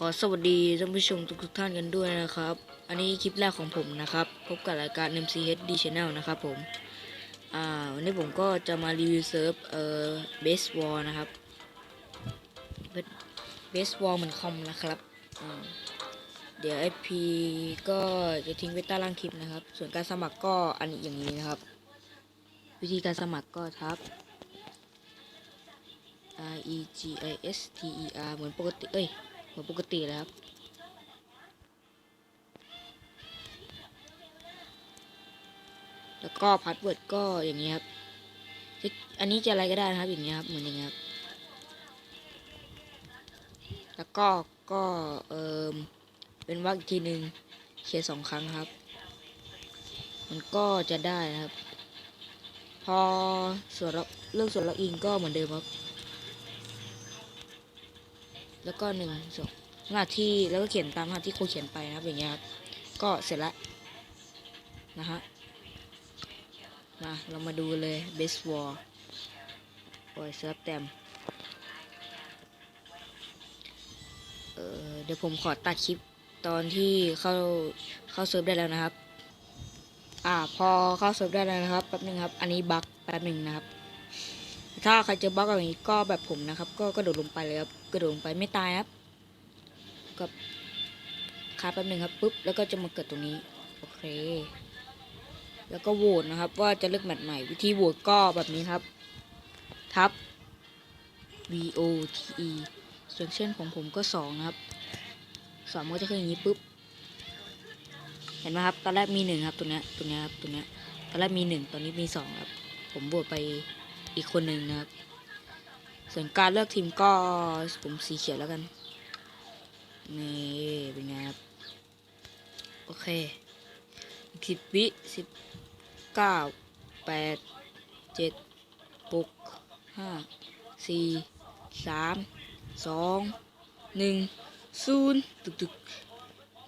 ขอสวัสดีท่านผู้ชมทุกๆท่านกันด้วยนะครับ อันนี้คลิปแรกของผมนะครับ พบกับรายการ MCHD Channel นะครับผม อ่า วันนี้ผมก็จะมารีวิวเซิร์ฟ เอ่อ Base War นะครับ Base War เหมือนคอมนะครับ เดี๋ยว IP ก็จะทิ้งไว้ใต้ล่างคลิปนะครับ ส่วนการสมัครก็อันนี้อย่างนี้นะครับ วิธีการสมัครก็ทับ R E G I S T E R เหมือนปกติ เอ้ย มือนปกติแล้วครับแล้วก็พาสเวิร์ดก็อย่างนี้ครับ อันนี้จะอะไรก็ได้นะครับ อย่างนี้ครับเหมือนอย่างนี้ครับ แล้วก็ก็เออเป็นวรรคอีกทีหนึ่งเขียนสองครั้งครับ มันก็จะได้นะครับ พอส่วนเรื่องส่วนล็อกอินก็เหมือนเดิมครับ แล้วก็หนึ่งสองหน้าที่แล้วก็เขียนตามหน้าที่ครูเขียนไปนะครับอย่างเงี้ยครับก็เสร็จละนะฮะมาเรามาดูเลย base war โอ้ยเซิร์ฟเต็มเออเดี๋ยวผมขอตัดคลิปตอนที่เข้าเข้าเซิร์ฟได้แล้วนะครับ อ่าพอเข้าเซิร์ฟได้แล้วนะครับแป๊บนึงครับ อันนี้บั๊กแป๊บนึงนะครับ ถ้าใครเจอบั๊กอย่างนี้ก็แบบผมนะครับ ก็กระโดดลงไปเลยครับกระโดดลงไปไม่ตายครับกับคาแป๊บหนึ่งครับปุ๊บแล้วก็จะมาเกิดตรงนี้โอเค แล้วก็โหวตนะครับ ว่าจะเลือกแมตช์ใหม่วิธีโหวตก็แบบนี้ครับ ทับ V O T E ส่วนเช่นของผมก็สองนะครับสองก็จะขึ้นอย่างนี้ปุ๊บเห็นไหมครับตอนแรกมีหนึ่งครับตัวเนี้ยตัวเนี้ยครับตัวเนี้ยตอนแรกมีหนึ่งตอนนี้มีสองครับ ผมโหวตไป อีกคนหนึ่งนะครับ ส่วนการเลือกทีมก็ผมสีเขียวแล้วกัน นี่เป็นไงครับ โอเคสิบวิสิบเก้าแปดเจ็ดหกห้าสี่สามสองหนึ่งศูนย์ตึกตึก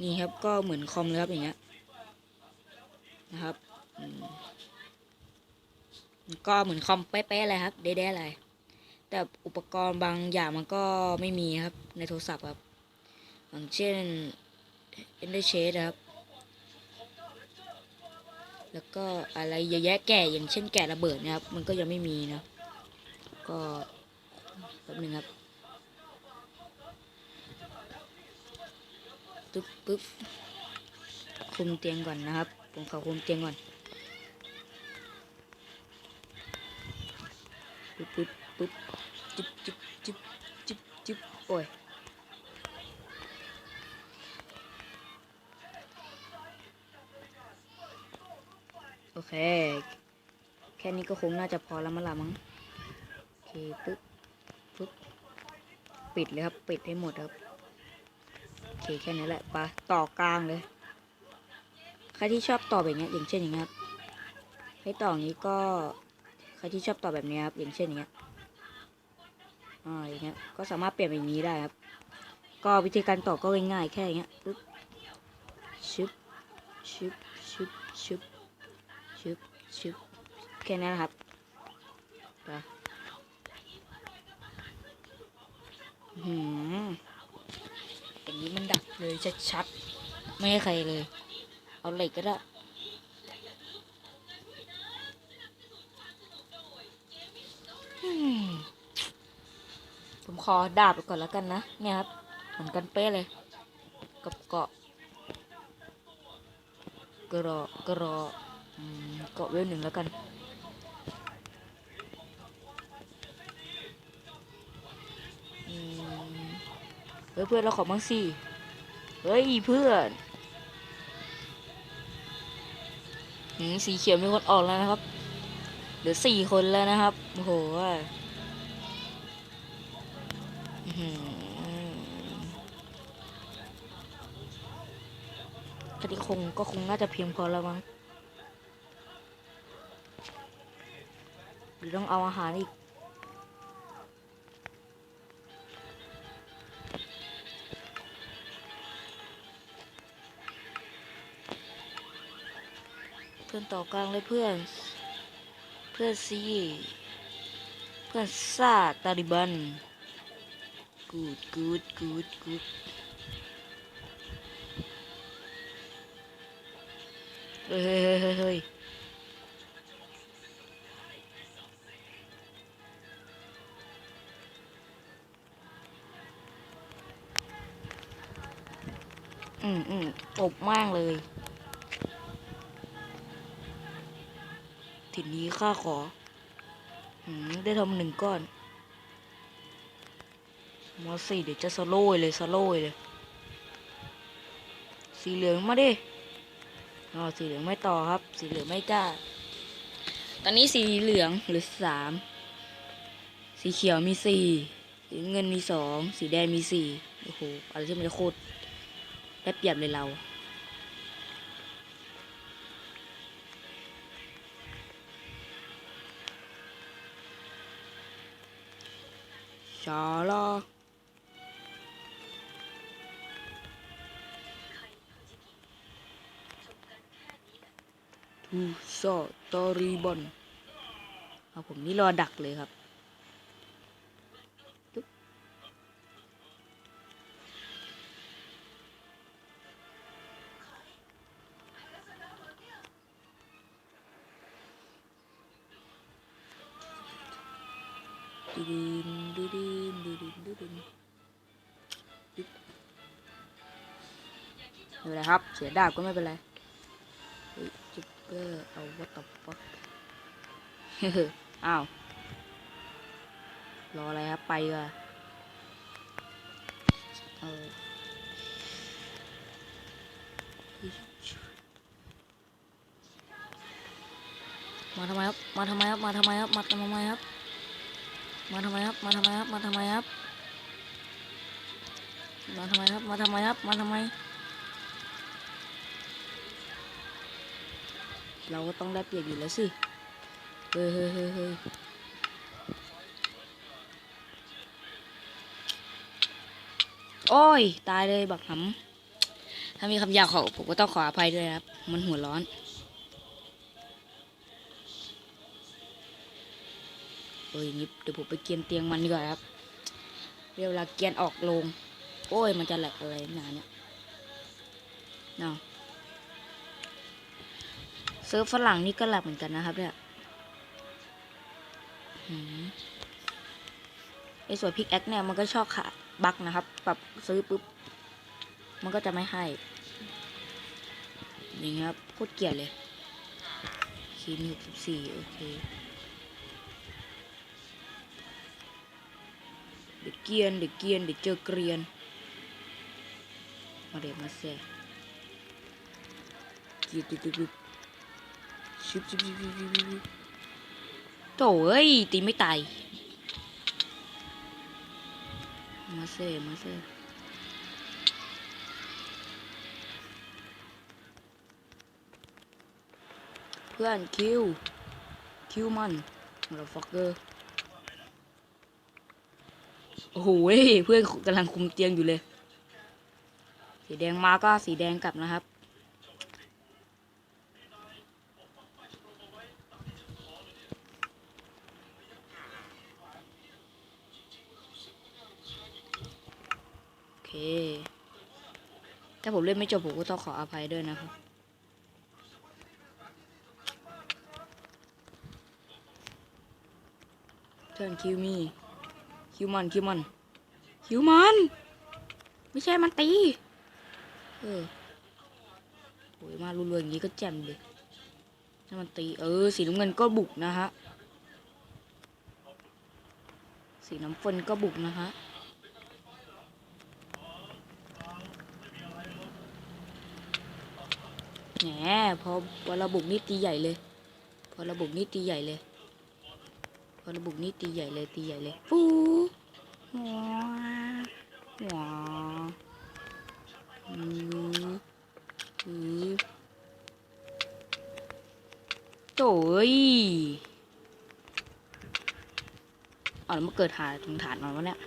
นี่ครับก็เหมือนคอมเลยครับอย่างเงี้ยนะครับอืม ก็เหมือนคอมเป๊ะๆเลยครับเด้ๆเลยแต่อุปกรณ์บางอย่างมันก็ไม่มีครับ ในโทรศัพท์ครับ อย่างเช่น Ender Shade ครับ แล้วก็อะไรเยอะแยะแก่อย่างเช่นแก่ระเบิดนะครับ มันก็ยังไม่มีนะ ก็แป๊บนึงครับปึ๊บปึ๊บคุมเตียงก่อนนะครับ ผมขอคุมเตียงก่อน ปึ๊บปึ๊บปึ๊บจิ๊บจิ๊บจิ๊บจิ๊บจิ๊บโอ้ยโอเค แค่นี้ก็คงน่าจะพอแล้วมั้งละมั้งโอเคปึ๊บปึ๊บปิดเลยครับ ปิดให้หมดครับโอเคแค่นี้แหละปะต่อกลางเลย ใครที่ชอบต่อแบบเนี้ยอย่างเช่นอย่างเงี้ยครับให้ต่ออย่างนี้ก็ ใครที่ชอบต่อแบบนี้ครับ อย่างเช่นอย่างเงี้ยอ่าอย่างเงี้ย ก็สามารถเปลี่ยนเป็นอย่างนี้ได้ครับ ก็วิธีการต่อก็ง่ายๆแค่อย่างเงี้ยปึ๊บชึบชึบชึบชึบชึบชึบแค่นั้นนะครับไปหืมอย่างนี้มันดักเลยชัดๆ ไม่ให้ใครเลย เอาเหล็กก็ได้ อืม ผมขอดาบไปก่อนแล้วกันนะ เนี่ยครับ เหมือนกันเป๊ะเลย กับเกาะกระอกระอเกาะเวลหนึ่งแล้วกัน เฮ้ยเพื่อนเราขอบ้างสิ เฮ้ยเพื่อนสีเขียวมีคนออกแล้วนะครับ เหลือสี่คนแล้วนะครับ โอ้โหอื้อหือแค่นี้คงก็คงน่าจะเพียงพอแล้วมั้ง หรือต้องเอาอาหารอีก เพื่อนต่อกลางเลยเพื่อน Persia Persa Taliban. Good good good good. Ê, ừ ừ cục mang เลย ทีนี้ข้าขออืได้ทำหนึ่งก้อนมาสิเดี๋ยวจะสโลยเลยสโลยเลย สีเหลืองมาดิอ๋อสีเหลืองไม่ต่อครับ สีเหลืองไม่กล้า ตอนนี้สีเหลืองเหรือสาม สีเขียวมีสี่สีเงินมีสอง สีแดงมีสี่โอ้โหอะไรที่มันจะโคตรได้เปรียบเลยเรา จอลอทูโซตอรีบอนเอาผมนี่รอดักเลยครับ ไม่เป็นไรครับ เสียดาบก็ไม่เป็นไรจุ๊บเกอร์เอาวัตถุฟักอ้าว รออะไรครับ ไปก่อนเออมาทำไมครับ มาทำไมครับ มาทำไมครับ มาทำไมครับ มาทำไมครับ มาทำไมครับ มาทำไมครับ มาทำไมครับ มาทำไมครับ มาทำไม เราก็ต้องได้เปรียบอยู่แล้วสิเฮ้ยเฮ้ยเฮ้ยเฮ้ยโอ้ย ตายเลยบักหำถ้ามีคำหยาบขอผมก็ต้องขออภัยด้วยครับ มันหัวร้อน เอ้ยนี่เดี๋ยวผมไปเกียนเตียงมันดีกว่าครับเรียกเวลาเกียนออกลง โอ้ย มันจะแหลกอะไรหนาเนี่ยเนาะ เซิร์ฟฝรั่งนี่ก็แหลกเหมือนกันนะครับเนี่ยอืมไอ้ส่วนพิกแอคเนี่ยมันก็ชอบขาบักนะครับปรับซื้อปุ๊บ มันก็จะไม่ให้อย่างเงี้ยครับโคตรเกลียดเลยคีนหกสิบสี่โอเคเด็กเกียนเด็กเกียนเด็กเจอเกรียน มาเด็กมาแซ่เกรียดตุ๊บตุ๊บตุ๊บ ชิบชิบชิบชิบชิบโถ่เอ้ย ตีไม่ตาย มาเซ่มาเซ่เพื่อนคิว คิวมันเราฟักเกอร์ โอ้โหเว้ยเพื่อนกำลังคุมเตียงอยู่เลย สีแดงมาก็สีแดงกลับนะครับ โอเค ถ้าผม เล่นไม่จบผมก็ต้องขออภัยด้วยนะครับเทิร์นคิวมีคิวมันคิวมันคิวมัน ไม่ใช่มันตี เออโอ้ยมารุนๆอย่างนี้ก็แจ่มเลยถ้ามันตี เออ สีน้ำเงินก็บุกนะฮะ สีน้ำฝนก็บุกนะฮะ แหมพอพอระบุกนี่ตีใหญ่เลย พอระบุกนี่ตีใหญ่เลย พอระบุกนี่ตีใหญ่เลยตีใหญ่เลยฟูหัวหัวอืออือโจ้ยอ๋อแล้วมาเกิดหาถึงฐานมันวะเนี่ย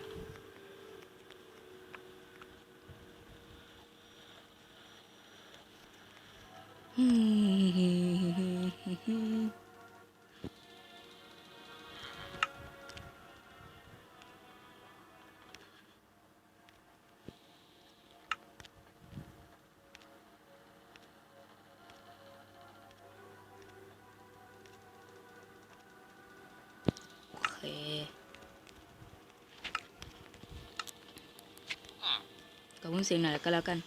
กับเพิ่งเสียงหน่อยก็แล้วกัน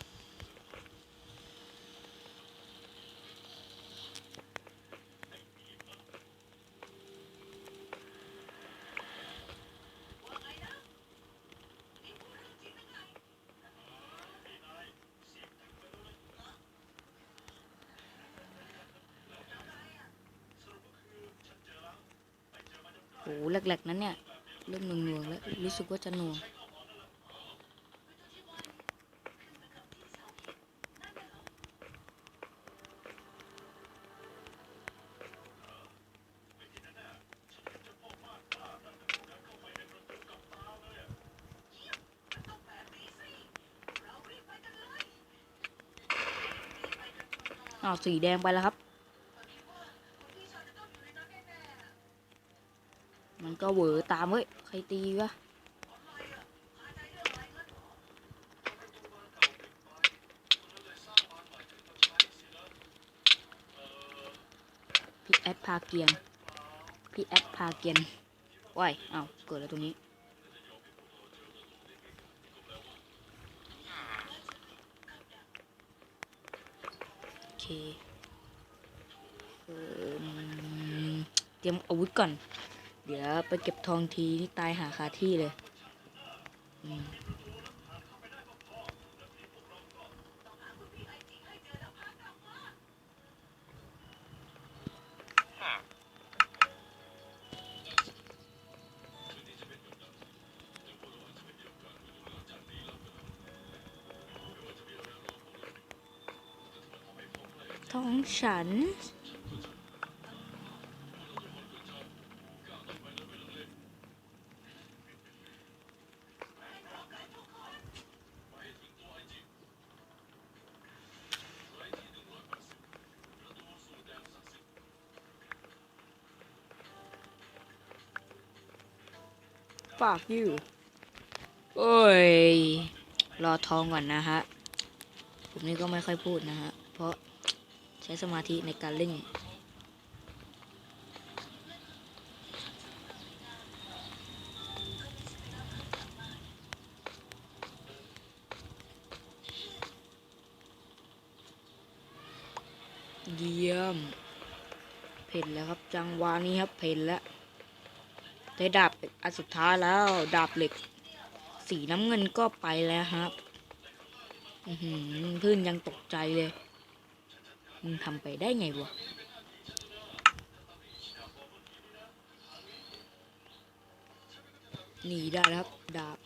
โหแหลกๆนั้นเนี่ย เริ่มหน่วงๆแล้ว รู้สึกว่าจะหน่วง อ้าวสีแดงไปแล้วครับ มันก็เหวอตามเว้ย ใครตีวะพี่แอดพาเกียน พี่แอดพาเกียนว้ายอ้าว เกิดอะไรตรงนี้ เคเอิ่มเตรียมอาวุธก่อน เดี๋ยวไปเก็บทองทีนี่ตายหาคาที่เลย อืม ท้องฉัน ฝากอยู่ โอ้ย รอทองก่อนนะฮะ ผมนี่ก็ไม่ค่อยพูดนะฮะ เพราะ ใช้สมาธิในการเล่นเยี่ยม เพ่นแล้วครับจังหวะนี้ครับเพ่นแล้วได้ดาบอันสุดท้ายแล้ว ดาบเหล็ก สีน้ำเงินก็ไปแล้วครับ อือหือเพื่อนยังตกใจเลย มึงทำไปได้ไงวะหนีได้แล้วครับ ดาบ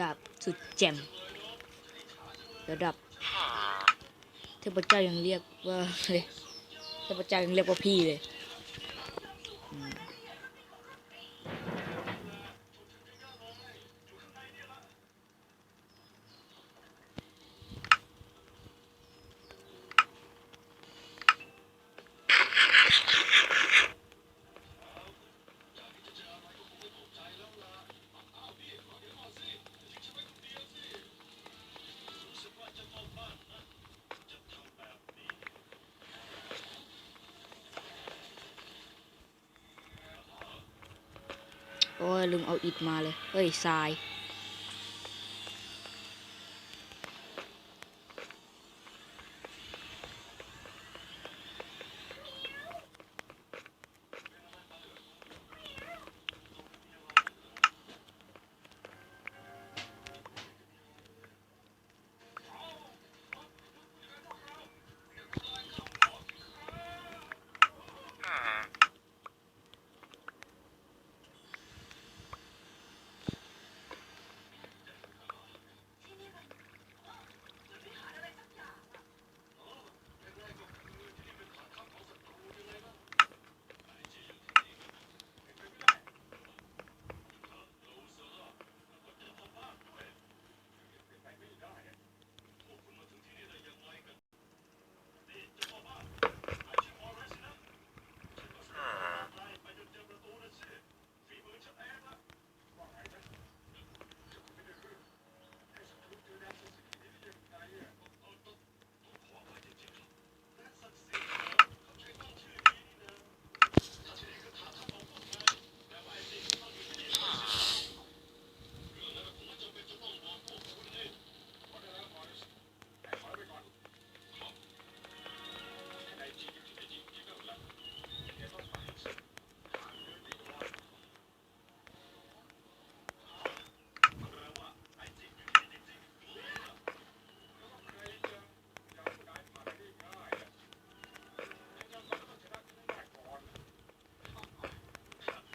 ดาบสุดแจ่มระดับเทพเจ้ายังเรียกว่าเลยเทพเจ้ายังเรียกว่าพี่เลย ลืมเอาอิฐมาเลยเฮ้ยทราย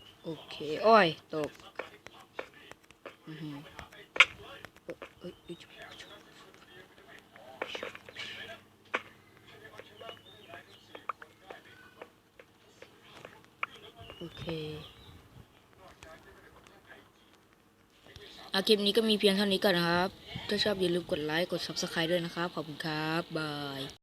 โเค โอ้ย ตกอือหือเอ้ยเอ้ยโอเคอาคลิปนี้ก็มีเพียงเท่านี้ก่อนนะครับ ถ้าชอบอย่าลืมกดไลค์ กด Subscribe ด้วยนะครับ ขอบคุณครับ บาย